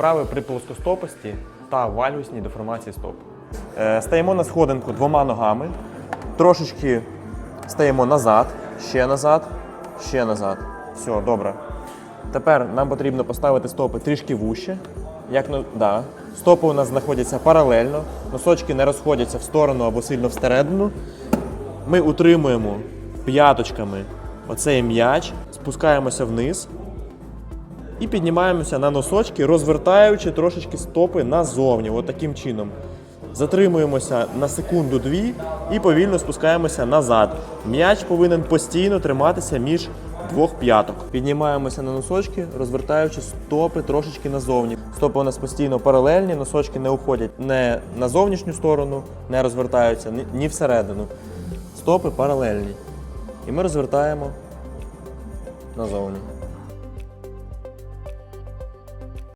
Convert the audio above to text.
вправи при плоскостопості та вальгусній деформації стоп. Е, Стаємо на сходинку двома ногами, трошечки стаємо назад, ще назад, ще назад. Все, добре. Тепер нам потрібно поставити стопи трішки вуще. Як, да. Стопи у нас знаходяться паралельно, носочки не розходяться в сторону або сильно всередину. Ми утримуємо п'яточками оцей м'яч, спускаємося вниз і піднімаємося на носочки, розвертаючи трошечки стопи назовні, от чином. Затримуємося на секунду-дві і повільно спускаємося назад. М'яч повинен постійно триматися між двох п'яток. Піднімаємося на носочки, розвертаючи стопи трошечки назовні. Стопи у нас постійно паралельні, носочки не уходять не на зовнішню сторону, не розвертаються, ні всередину. Стопи паралельні. І ми розвертаємо назовні.